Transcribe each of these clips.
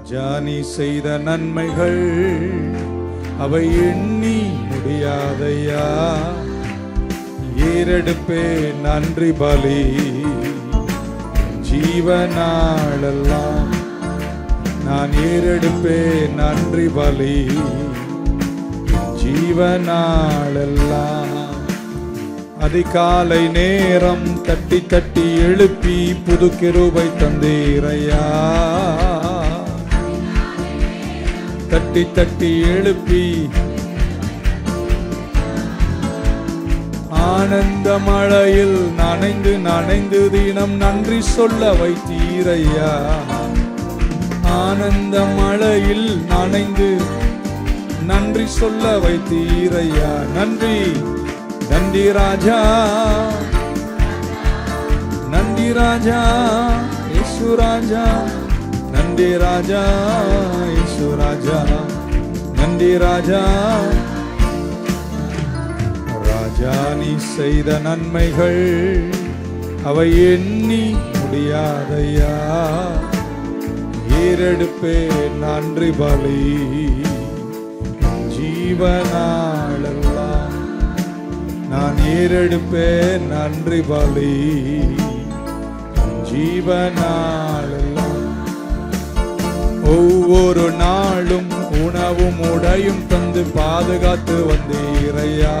ராஜா நீ செய்த நன்மைகள் அவை எண்ணி முடியாதையா? ஏறெடுப்பே நன்றி பலி. ஜீவனாளெல்லாம் நான் ஏறெடுப்பே நன்றி பலி. ஜீவனாளெல்லாம் அதிகாலை நேரம் தட்டி தட்டி எழுப்பி புது கிருபை தந்தீரையா? தட்டி தட்டி எழுப்பி ஆனந்த மழையில் நனைந்து நனைந்து தினம் நன்றி சொல்ல வைத்தீரையா? ஆனந்த மழையில் நனைந்து நன்றி சொல்ல வைத்தீரையா? நன்றி. நன்றி ராஜா. நன்றி ராஜா. இயேசு ராஜா. நன்றி ராஜா இயேசு ராஜா. நன்றி ராஜா. ராஜா நீ செய்த நன்மைகள் அவை எண்ணி முடியாதையா? ஏறெடுப்பே நன்றி பலி. ஜீவனாளெல்லாம் நான் ஏறெடுப்பேன் நன்றி பலி. ஜீவனாளெல்லாம் ஒவ்வொரு நாளும் உணவும் உடையும் தந்து பாதுகாத்து வந்தீரையா?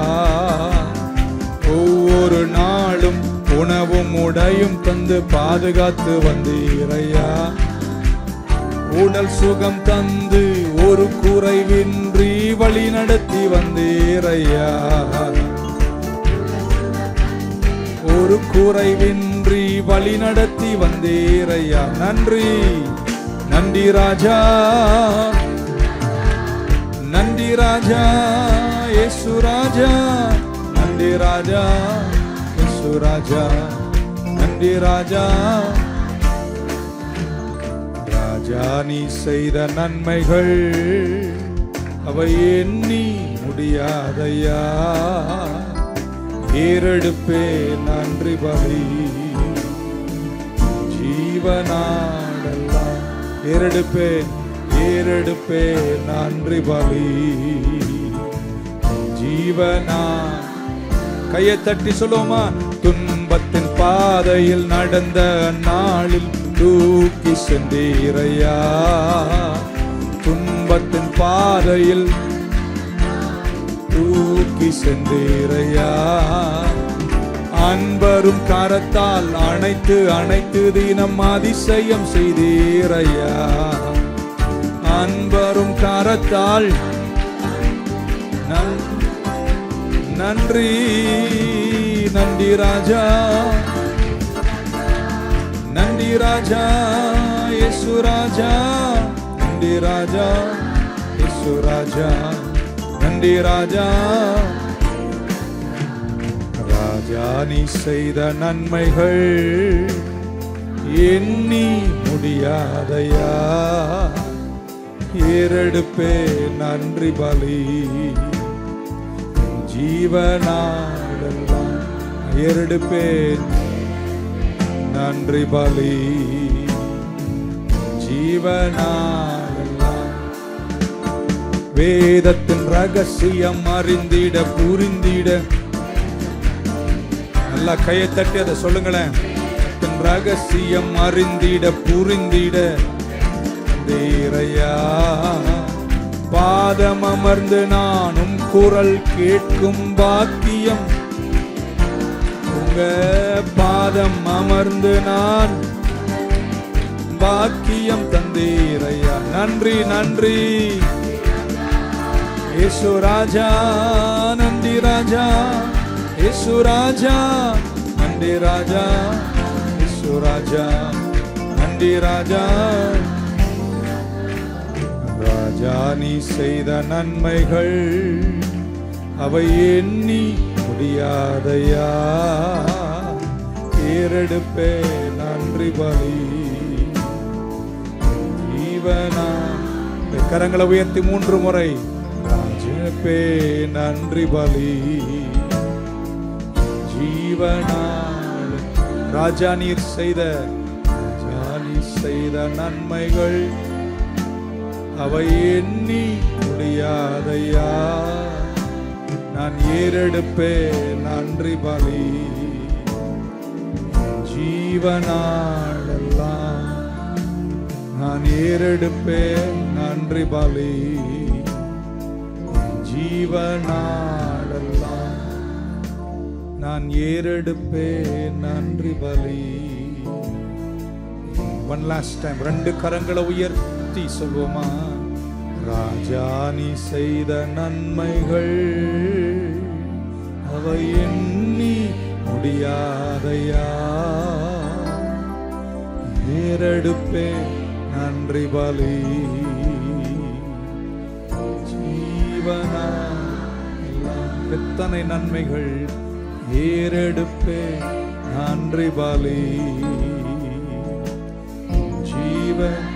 ஒவ்வொரு நாளும் உணவும் உடையும் தந்து பாதுகாத்து வந்தீரையா? உடல் சுகம் தந்து ஒரு குறைவின்றி வழி நடத்தி வந்தீரையா? ஒரு குறைவின்றி வழி நடத்தி வந்தீரையா? நன்றி. நன்றி ராஜா. நன்றி ராஜா இயேசு ராஜா. நன்றி ராஜா இயேசு ராஜா. நன்றி ராஜா. ராஜா நீ செய்த நன்மைகள் அவை எண்ணி முடியாதையா? ஏறெடுப்பே நன்றி பலி. ஜீவனா ஏறெடுப்பேன் ஏறெடுப்பேன் நன்றி பலி. ஜீவனா கையை தட்டி சொல்லுவோமா? துன்பத்தின் பாதையில் நடந்த நாளில் தூக்கி சென்றீரையா? துன்பத்தின் பாதையில் தூக்கி சென்றீரையா? அன்பரும் கரத்தால் அணைத்து அணைத்து தினம் அதிசயம் செய்தீரையா. அன்பரும் கரத்தால் நன்- நன்றி நன்றி ராஜா. நன்றி ராஜா இயேசு ராஜா. நன்றி ராஜா இயேசு ராஜா. நன்றி ராஜா. ராஜா நீ செய்த நன்மைகள் எண்ணி முடியாதையா? ஏறெடுப்பே நன்றி பலி. ஜீவனாடெல்லாம் ஏறெடுப்பேன் நன்றி பலி. ஜீவனாடெல்லாம் வேதத்தின் ரகசியம் அறிந்திட புரிந்திட நல்லா கையை தட்டி அதை சொல்லுங்களேன். தன் ரகசியம் அறிந்திட புரிந்திட. தேரையா பாதம் அமர்ந்து நானும் குரல் கேட்கும் பாக்கியம். உங்க பாதம் அமர்ந்து நான் பாக்கியம் தந்தீரையா நன்றி நன்றி. நன்றி ராஜா. இயேசு ராஜா நன்றி ராஜா. இயேசு ராஜா நன்றி ராஜா. ராஜா நீ செய்த நன்மைகள் அவை எண்ணி முடியாதையா? ஏறெடுப்பே நன்றி பலி. ஜீவனா? கரங்களை உயர்த்தி மூன்று முறை. ராஜப்பே நன்றி பலி. ஜீவனால். ராஜா நீர் செய்த ராஜா நீர் செய்த நன்மைகள் அவை எண்ணி முடியாதையா? நான் ஏறெடுப்பே நன்றி பலி. ஜீவனாடெல்லாம் நான் ஏறெடுப்பே நன்றி பலி. ஜீவனாடெல்லாம் நான் ஏறெடுப்பேன். நன்றி பலி. ஒன் லாஸ்ட் டைம் ரெண்டு கரங்களை உயர்த்தி சொல்வோமா? ராஜா நீ செய்த நன்மைகள் அவை எண்ணி முடியாதையா? ஏறெடுப்பே நன்றி பலி. ஜீவனா? எத்தனை நன்மைகள்? ஏறெடுப்பே நன்றி பலி. ஜீவன்